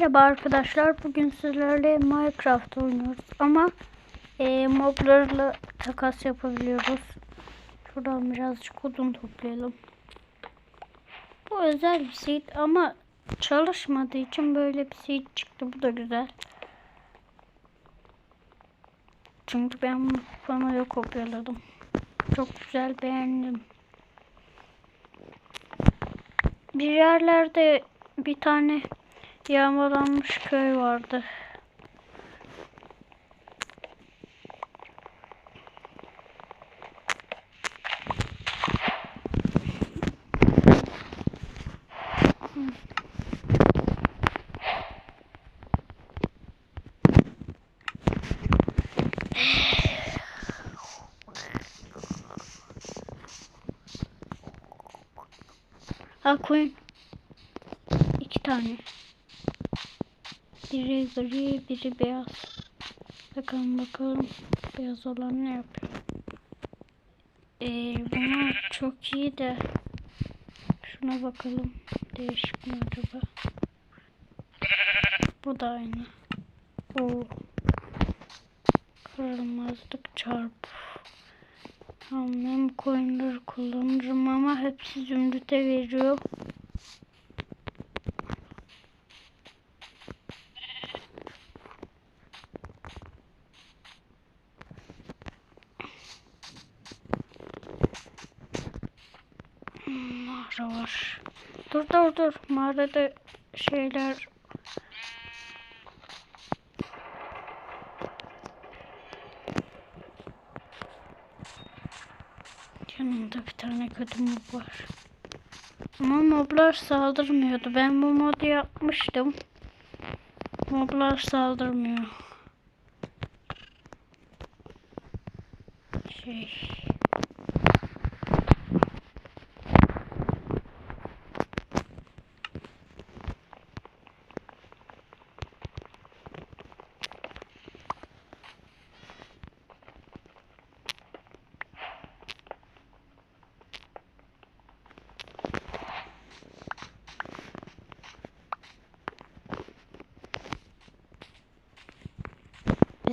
Merhaba arkadaşlar. Bugün sizlerle Minecraft oynuyoruz ama e, moblarla takas yapabiliyoruz. Şuradan birazcık odun toplayalım. Bu özel bir seed ama çalışmadığı için böyle bir seed çıktı. Bu da güzel. Çünkü ben bunu panoya kopyaladım. Çok güzel beğendim. Bir yerlerde bir tane yağmalanmış köy vardı. Ha koyun. İki tane. Biri gri, biri beyaz. Bakalım bakalım. Beyaz olan ne yapıyor? Ee, buna çok iyi de. Şuna bakalım. Değişik mi acaba? Bu da aynı. O kırılmazlık çarp. Tamam coinleri kullanırım ama hepsi zümrüte veriyor. Hmm, Mağara var. Dur. Mağarada şeyler Yanımda bir tane kötü mob var. Ama moblar saldırmıyordu. Ben bu modu yapmıştım. Moblar saldırmıyor. Şey.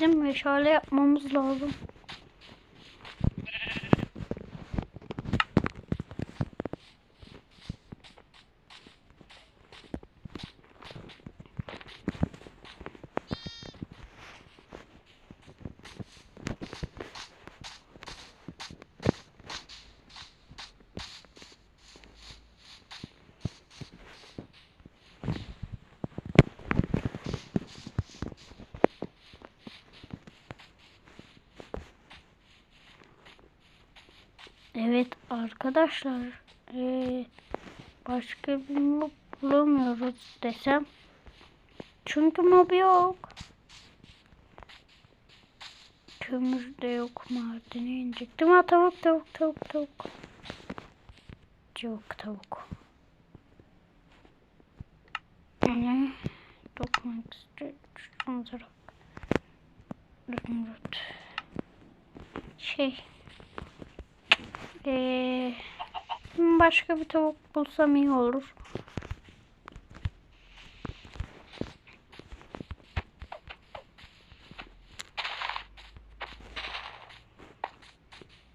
Bizim meşale yapmamız lazım. Evet arkadaşlar eee, başka bir mob bulamıyoruz desem. Çünkü mob yok. Kömür de yok madene inecektim. Ha tavuk tavuk tavuk tavuk. Yok tavuk. Ne? İstiyorum. Manzara. Zümrüt. Şey. Ee, başka bir tavuk bulsam iyi olur.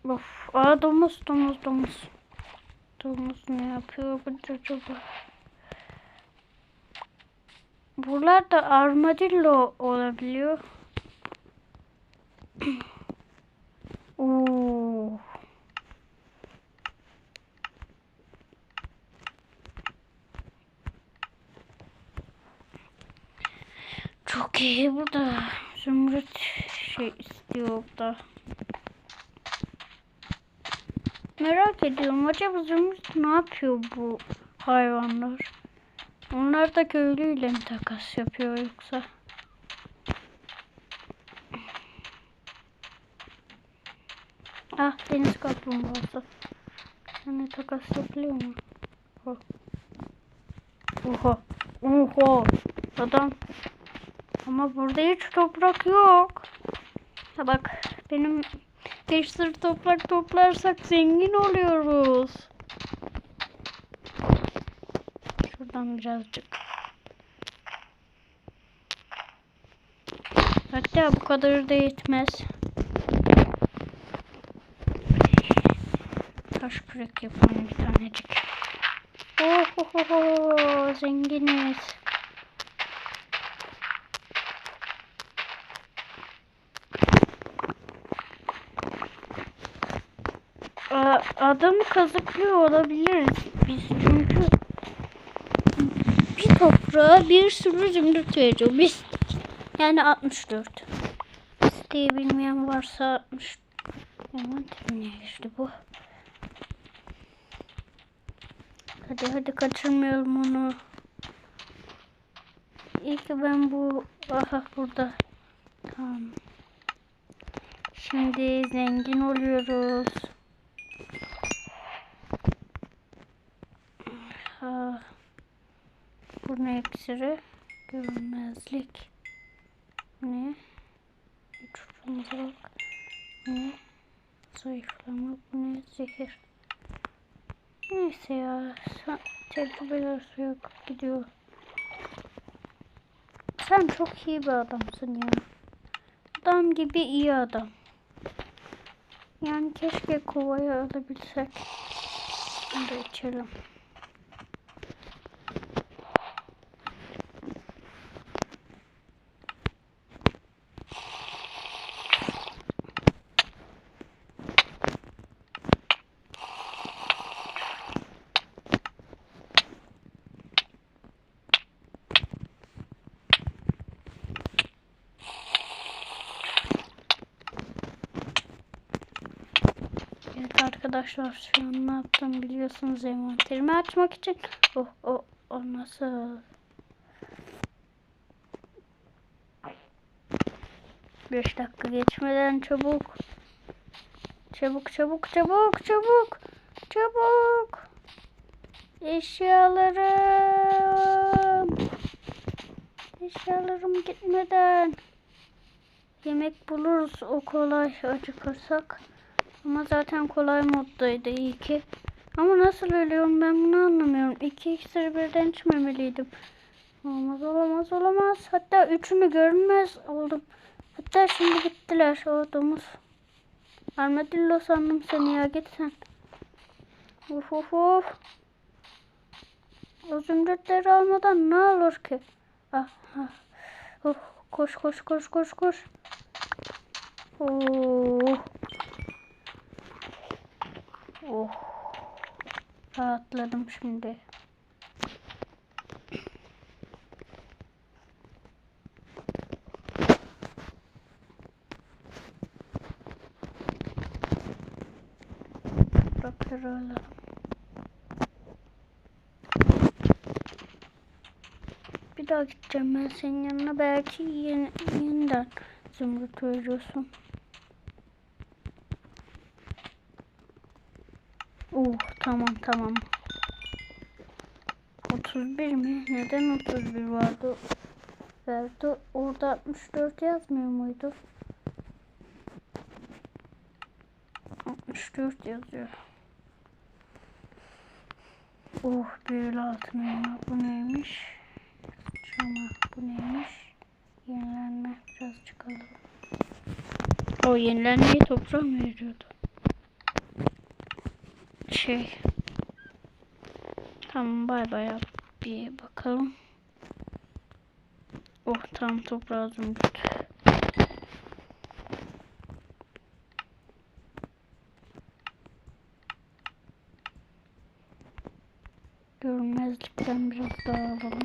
Of, aa domuz, domuz, domuz. Domuz ne yapıyor burada acaba? Buralarda armadillo olabiliyor. Oo. Çok iyi bu da. Zümrüt şey istiyor da. Merak ediyorum acaba Zümrüt ne yapıyor bu hayvanlar? Onlar da köylüyle mi takas yapıyor yoksa? Ah deniz kaplumbağası. Yani takas yapılıyor mu? Oh. Oha. Oha. Adam. Ama burada hiç toprak yok. Ha bak benim bir sürü toprak toplarsak zengin oluyoruz. Şuradan birazcık Hatta bu kadar da yetmez. Taş kürek yapalım bir tanecik. Oh, oh, oh, oh, zenginiz. Aa, Adamı kazıklıyor olabiliriz biz çünkü bir toprağa bir sürü zümrüt veriyor. Biz yani 64. Siteyi bilmeyen varsa 60. Aman ne işte bu. Hadi hadi kaçırmayalım onu. İyi ki ben bu aha burada. Tamam. Şimdi zengin oluyoruz. İksiri? Görünmezlik. Ne? Uçurumculuk. Ne? Zayıflama. Bu ne? Zehir. Neyse ya. Tecrübeler yok. Gidiyor. Sen çok iyi bir adamsın ya. Adam gibi iyi adam. Yani keşke kovayı alabilsek. Bunu da içelim. Evet arkadaşlar şu an ne yaptım biliyorsunuz envanterimi açmak için. Oh oh o nasıl? Beş dakika geçmeden çabuk. Çabuk çabuk çabuk çabuk. Çabuk. Eşyalarım. Eşyalarım gitmeden. Yemek buluruz o kolay acıkırsak. Ama zaten kolay moddaydı iyi ki. Ama nasıl ölüyorum ben bunu anlamıyorum. İki iksir birden içmemeliydim. Olmaz olamaz olamaz. Hatta üçünü görünmez oldum. Hatta şimdi gittiler o domuz. Armadillo sandım seni ya git sen. Of of of. O zümrütleri almadan ne olur ki? Ah, ah. Oh, koş koş koş koş koş. Oh. Oh. Rahatladım şimdi. Alalım. Bir daha gideceğim ben senin yanına. Belki yeni, yeniden zümrüt veriyorsun. Oh tamam tamam. 31 mi? Neden 31 vardı? Verdi. Orada 64 yazmıyor muydu? 64 yazıyor. Oh büyülü altın elma. Bu neymiş? Çama. Bu neymiş? Yenilenme. Biraz çıkalım. O yenilenmeyi toprağa mı veriyordu? Şey. Tamam bay bay. Bir bakalım. Oh tam toprağa zümrüt. Görünmezlikten biraz daha alalım.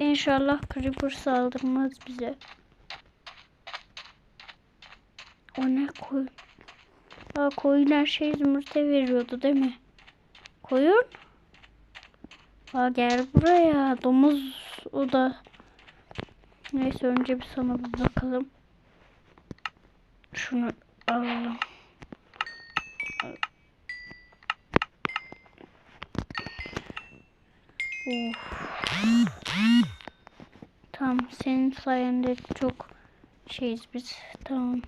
İnşallah Creeper saldırmaz bize. O ne koyun? Aa, koyun her şeyi zümrüte veriyordu değil mi? Koyun? Aa, gel buraya. Domuz o da. Neyse önce bir sana bir bakalım. Şunu alalım. Of. Tamam senin sayende çok şeyiz biz. Tamam.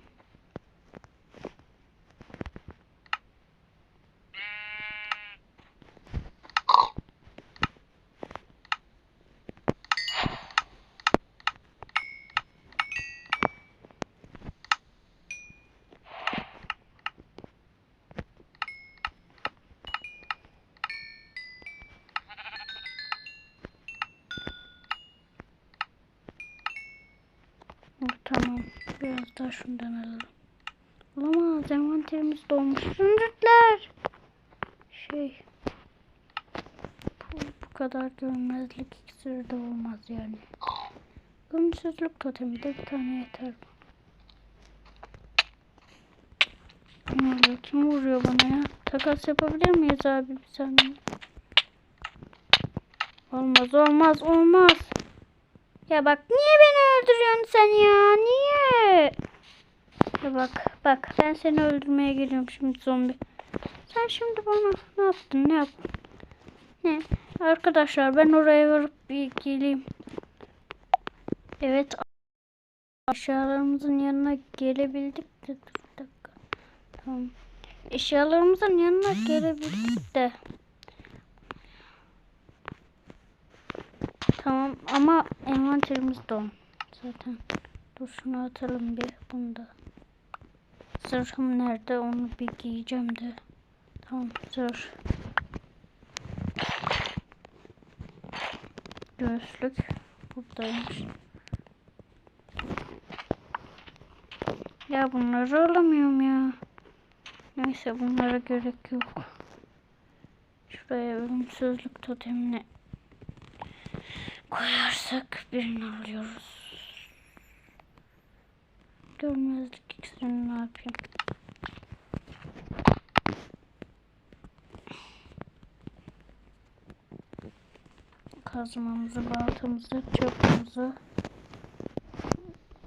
Daha şundan alalım. Olamaz envanterimiz dolmuş. Zümrütler. Şey. Bu, bu kadar görmezlik iksiri de olmaz yani. Ölümsüzlük totemi de bir tane yeter. Ne oluyor? Kim vuruyor bana ya? Takas yapabilir miyiz abi bir saniye? Olmaz olmaz olmaz. Ya bak niye beni öldürüyorsun sen ya? Niye? Ya bak bak ben seni öldürmeye geliyorum şimdi zombi. Sen şimdi bana ne yaptın ne yaptın? Ne? Arkadaşlar ben oraya varıp bir geleyim. Evet. Eşyalarımızın yanına gelebildik de bir dakika. Tamam. Eşyalarımızın yanına gelebildik de. Tamam ama envanterimiz don. Zaten. Dur şunu atalım bir bunda. Zırhım nerede onu bir giyeceğim de. Tamam zırh. Göğüslük buradaymış. Ya bunları alamıyorum ya. Neyse bunlara gerek yok. Şuraya ölümsüzlük totemini koyarsak birini alıyoruz. Görmezlik iksirini ne yapayım? Kazmamızı, baltamızı, çöpümüzü,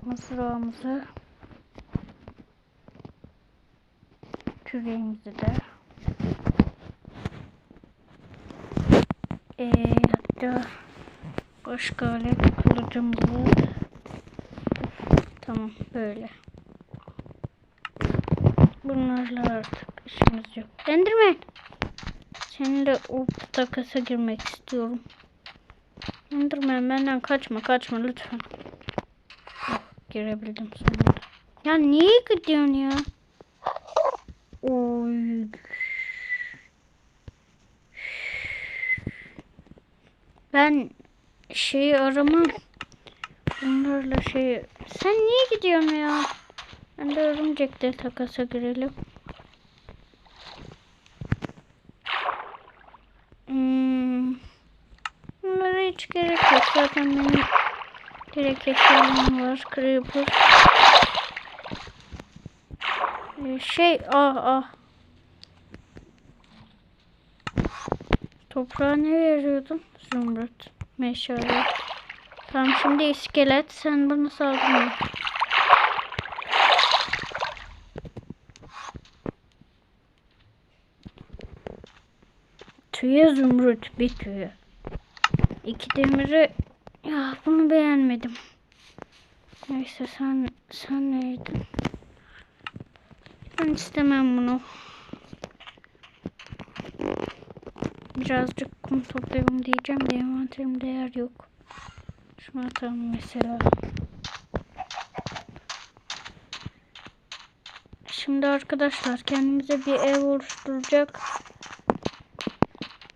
mızrağımızı, küreğimizi de. Ee, hatta başka alet kılıcımızı. Tamam böyle. Bunlarla artık işimiz yok. Enderman. Seninle o takasa girmek istiyorum. Enderman benden kaçma kaçma lütfen. Oh, girebildim sonunda. Ya niye gidiyorsun ya? Oy. Ben şeyi aramam. Bunlarla şey... Sen niye gidiyorsun ya? Ben de örümcekle takasa girelim. Hmm. Bunlara hiç gerek yok. Zaten benim gerek eşyalarım var. Creeper. Ee, şey ah ah. Toprağa ne veriyordum? Zümrüt. Meşale. Tamam şimdi iskelet. Sen bana saldırma. Tüye zümrüt bir tüye. İki demiri ya bunu beğenmedim. Neyse sen sen neydin? Ben istemem bunu. Birazcık kum toplayalım diyeceğim de envanterimde yer yok. Şunu atalım mesela. Şimdi arkadaşlar kendimize bir ev oluşturacak.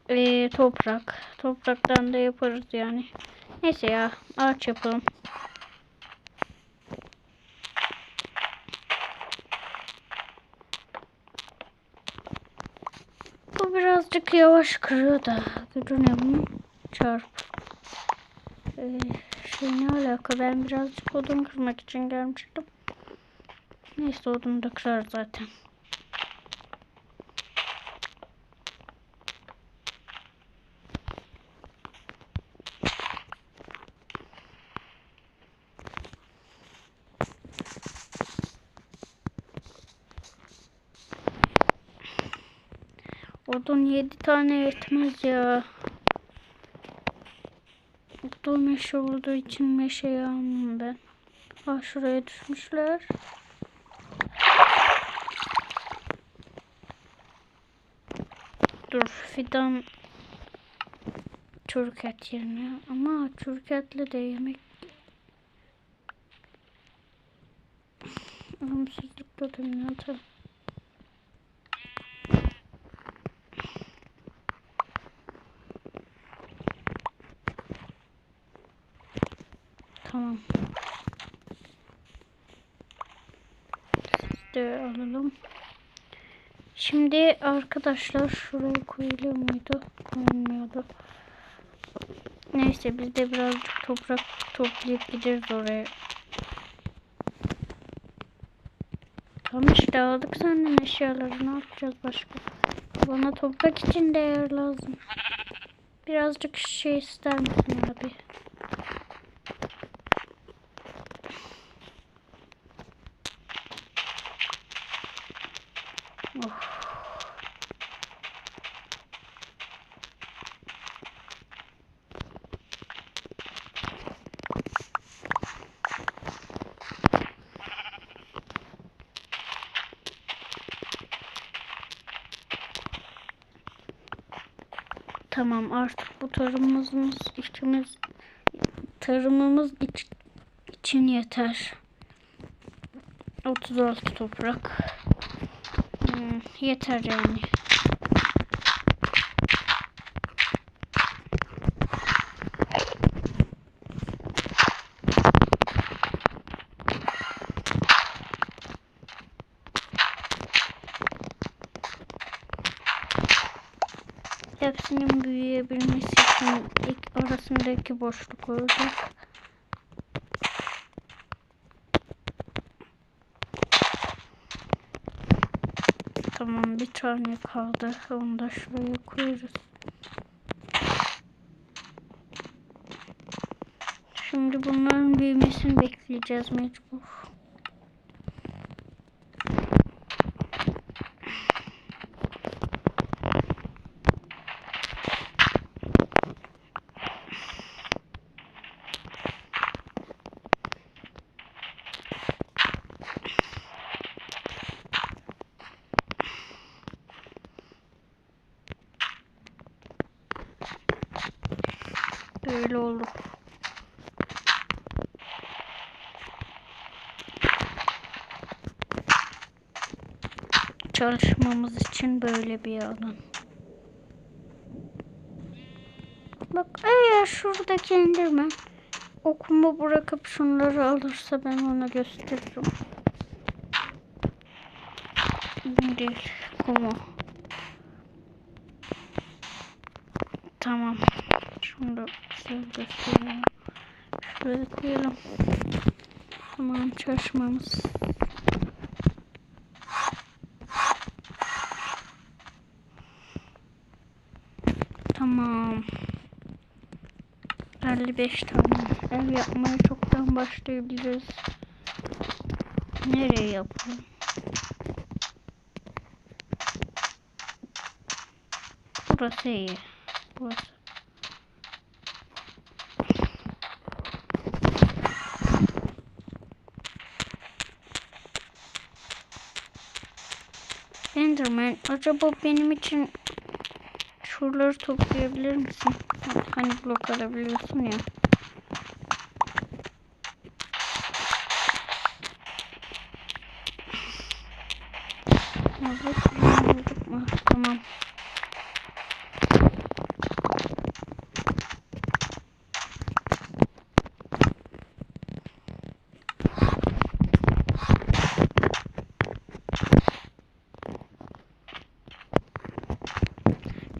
Ee, toprak. Topraktan da yaparız yani. Neyse ya ağaç yapalım. Bu birazcık yavaş kırıyor da. Ne bunun? Çarp. Ee, şey ne alaka? Ben birazcık odun kırmak için gelmiştim. Neyse odunu da kırar zaten. Odun 7 tane yetmez ya. Odun meşe olduğu için meşeyi almam ben. Ah şuraya düşmüşler. Dur fidan çürük et yerine ama çürük etle de yemek Ölümsüzlük totemini atalım. Tamam. De alalım. Şimdi arkadaşlar şuraya koyuluyor muydu? Koyulmuyordu. Neyse biz de birazcık toprak toplayıp gideriz oraya. Tamam işte aldık senden eşyaları ne yapacağız başka? Bana toprak için değer lazım. Birazcık şey ister misin abi? Tamam artık bu tarımımız içimiz tarımımız iç, için yeter. 36 toprak. Hmm, yeter yani. Hepsinin büyüyebilmesi için ilk arasındaki boşluk olacak. Tamam bir tane kaldı. Onu da şuraya koyarız. Şimdi bunların büyümesini bekleyeceğiz mecbur. Böyle olur. Çalışmamız için böyle bir alan. Bak eğer şuradaki indirme okumu bırakıp şunları alırsa ben ona gösteririm. Bir kumu. Tamam. Şunu da size göstereyim. Şuraya koyalım. Tamam çalışmamız. Tamam. 55 tane ev yapmaya çoktan başlayabiliriz. Nereye yapalım? Burası iyi. Burası. Enderman acaba benim için şuraları toplayabilir misin? Hani blok alabiliyorsun ya. Evet, bulduk mu? Tamam.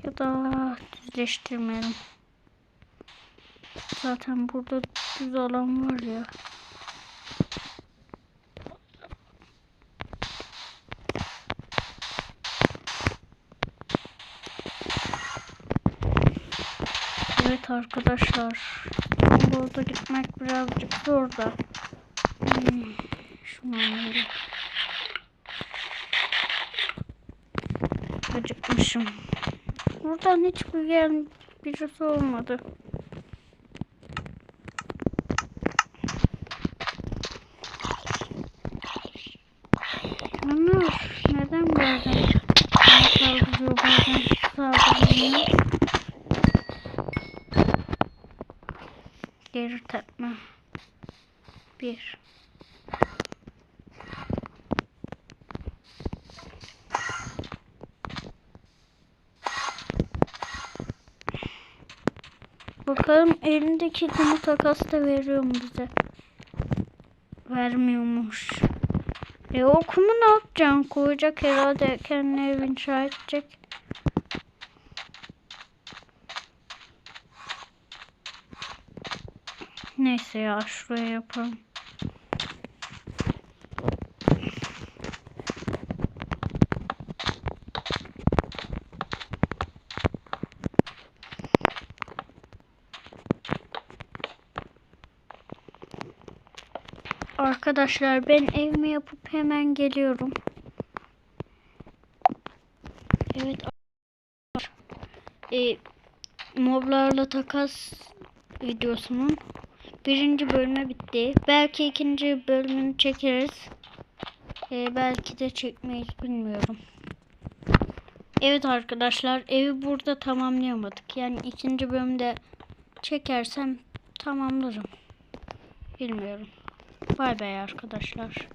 Ya da düzleştirmeyelim. Zaten burada düz alan var ya. Evet arkadaşlar. Burada gitmek birazcık zor da. Hmm, şunu. Acıkmışım. Buradan hiç büyüyen birisi olmadı. Ömer neden bazen? Geri tepme. Bir. Bakalım elindeki kumu takas da veriyor mu bize? Vermiyormuş. E okumu ne yapacaksın? Koyacak herhalde kendine ev inşa edecek. Neyse ya şuraya yapalım. Arkadaşlar ben evimi yapıp hemen geliyorum. Evet. E, moblarla takas videosunun birinci bölümü bitti. Belki ikinci bölümünü çekeriz. E, belki de çekmeyiz bilmiyorum. Evet arkadaşlar evi burada tamamlayamadık. Yani ikinci bölümde çekersem tamamlarım. Bilmiyorum. Bay bay arkadaşlar.